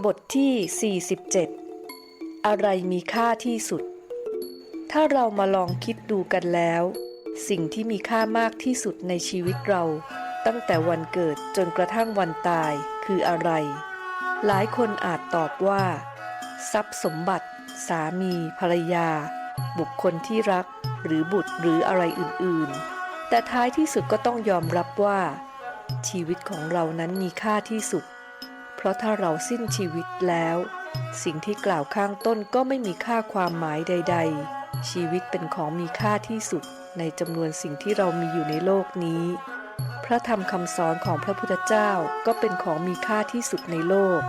บทที่ 47 อะไรมีค่าที่สุด ถ้าเรามาลองคิดดูกันแล้ว สิ่งที่มีค่ามากที่สุดในชีวิตเรา ตั้งแต่วันเกิดจนกระทั่งวันตายคืออะไร หลายคนอาจตอบว่า ทรัพย์สมบัติ สามี ภรรยา บุคคลที่รัก หรือบุตรหรืออะไรอื่นๆ แต่ท้ายที่สุดก็ต้องยอมรับว่า ชีวิตของเรานั้นมีค่าที่สุด เพราะถ้าเราสิ้นชีวิตแล้ว สิ่งที่กล่าวข้างต้นก็ไม่มีค่าความหมายใด ๆ ชีวิตเป็นของมีค่าที่สุดในจำนวนสิ่งที่เรามีอยู่ในโลกนี้ พระธรรมคำสอนของพระพุทธเจ้าก็เป็นของมีค่าที่สุดในโลก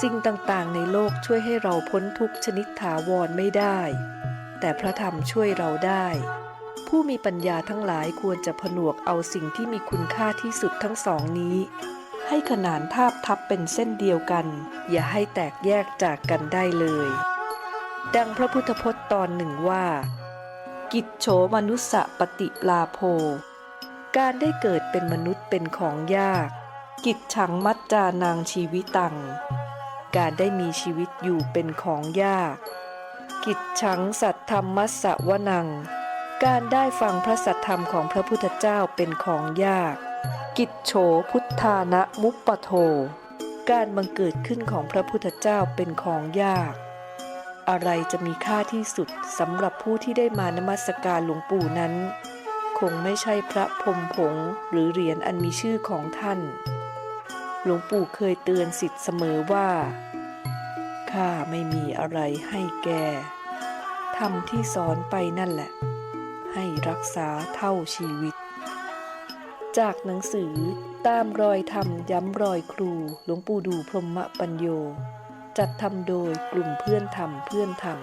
สิ่งต่างๆ ในโลกช่วยให้เราพ้นทุกชนิดถาวรไม่ได้ แต่พระธรรมช่วยเราได้ ผู้มีปัญญาทั้งหลายควรจะผนวกเอาสิ่งที่มีคุณค่าที่สุดทั้งสองนี้ ให้ขนานทาบทับเป็นเส้นเดียวกัน อย่าให้แตกแยกจากกันได้เลย ดังพระพุทธพจน์ตอนหนึ่งว่า กิจโฉมนุสสะปฏิลาโภ การได้เกิดเป็นมนุษย์เป็นของยาก กิจฉังมัจจานางชีวิตัง การได้มีชีวิตอยู่เป็นของยาก กิจฉังสัตธรรมมัสสะวนัง การได้ฟังพระสัทธรรมของพระพุทธเจ้าเป็นของยาก กิจโฉพุทธานะมุปปโท การบังเกิดขึ้นของพระพุทธเจ้าเป็นของยาก อะไรจะมีค่าที่สุดสำหรับผู้ที่ได้มานมัสการหลวงปู่นั้น คงไม่ใช่พระพรมผงหรือเหรียญอันมีชื่อของท่าน หลวงปู่เคยเตือนสิทธิ์เสมอว่าข้าไม่มีอะไรให้แกทำที่สอนไปนั่นแหละ ให้รักษาเท่าชีวิต จากหนังสือตามรอยธรรมย้ำรอยครู หลวงปู่ดูพรหมปัญโย จัดทำโดยกลุ่มเพื่อนธรรมเพื่อนธรรม